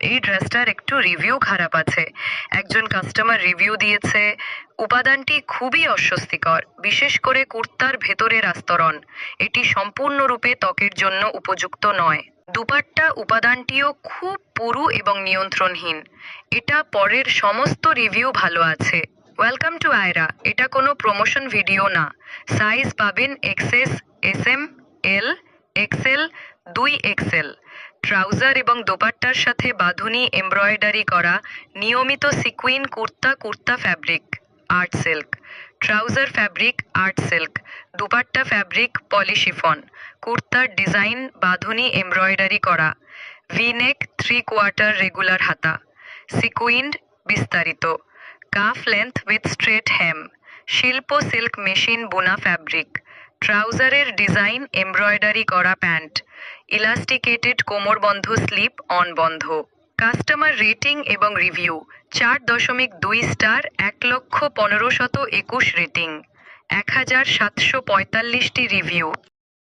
এই ড্রেসটার একটু রিভিউ খারাপ আছে। একজন কাস্টমার রিভিউ দিয়েছে, উপাদানটি খুবই অস্বস্তিকর, বিশেষ করে কুর্তার ভেতরের আস্তরণ। এটি সম্পূর্ণরূপে ত্বকের জন্য উপযুক্ত নয়। দুপাট্টা উপাদানটিও খুব পুরু এবং নিয়ন্ত্রণহীন। এটা পরের সমস্ত রিভিউ ভালো আছে। ওয়েলকাম টু আয়রা এটা কোনো প্রমোশন ভিডিও না। সাইজ পাবেন XS S M L XL দুই এক্সেল, ট্রাউজার এবং দোপাট্টার সাথে বাঁধুনি এমব্রয়ডারি করা নিয়মিত sequin kurta kurta fabric, art silk, trouser fabric, art silk, dupatta fabric, poly chiffon, কুর্তার design, বাঁধুনি এমব্রয়ডারি করা V neck three quarter regular হাতা, সিকুইন্ড বিস্তারিত, cuff length with straight hem, শিল্প সিল্ক মেশিন বোনা ফ্যাব্রিক ট্রাউজারের ডিজাইন এমব্রয়ডারি করা pant, elasticated কোমর বন্ধ স্লিপ অন বন্ধ। কাস্টমার রেটিং এবং রিভিউ, চার দশমিক দুই স্টার, এক লক্ষ পনেরো শত একুশ রেটিং। এক হাজার সাতশো পঁয়তাল্লিশটি রিভিউ।